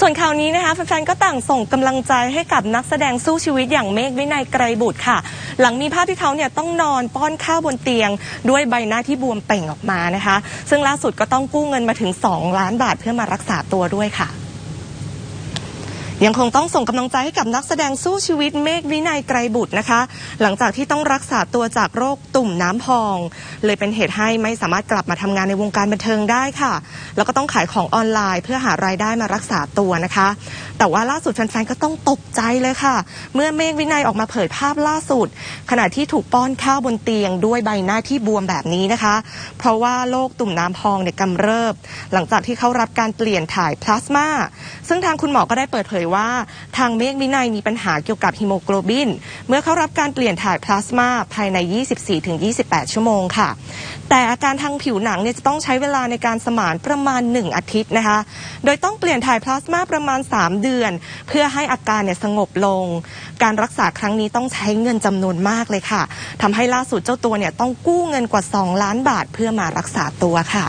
ส่วนข่าวนี้นะคะแฟนๆก็ต่างส่งกำลังใจให้กับนักแสดงสู้ชีวิตอย่างเมฆวินัยไกรบุตรค่ะ หลังมีภาพที่เขาเนี่ยต้องนอนป้อนข้าวบนเตียง ด้วยใบหน้าที่บวมเป่งออกมานะคะ ซึ่งล่าสุดก็ต้องกู้เงินมาถึง 2 ล้านบาทเพื่อมารักษาตัวด้วยค่ะ ยังคงต้องส่งกำลังใจให้กับนักแสดงสู้ชีวิตเมฆวินัยไกรบุตรนะคะ หลังจากที่ต้องรักษาตัวจากโรคตุ่มน้ำพอง เลยเป็นเหตุให้ไม่สามารถกลับมาทำงานในวงการบันเทิงได้ค่ะ แล้วก็ต้องขายของออนไลน์ เพื่อหารายได้มารักษาตัวนะคะ แต่ว่าล่าสุดแฟนๆก็ต้องตกใจเลยค่ะ เมื่อเมฆวินัยออกมาเผยภาพล่าสุด ขณะที่ถูกป้อนข้าวบนเตียงด้วยใบหน้าที่บวมแบบนี้นะคะ เพราะว่าโรคตุ่มน้ำพองเนี่ยกำเริบ หลังจากที่เขารับการเปลี่ยนถ่ายพลาสมาซึ่งทางคุณหมอก็ได้เปิดเผยว่าทางเมฆวินัยมีปัญหาเกี่ยวกับฮีโมโกลบิน เมื่อเขารับการเปลี่ยนถ่ายพลาสมาภายใน 24-28 ชั่วโมงค่ะ แต่อาการทางผิวหนังเนี่ยจะต้องใช้เวลาในการสมานประมาณ 1 อาทิตย์นะคะ โดยต้องเปลี่ยนถ่ายพลาสมาประมาณ 3 เดือน เพื่อให้อาการเนี่ยสงบลง การรักษาครั้งนี้ต้องใช้เงินจำนวนมากเลยค่ะทำให้ล่าสุดเจ้าตัวเนี่ยต้องกู้เงินกว่า 2 ล้านบาทเพื่อมารักษาตัวค่ะ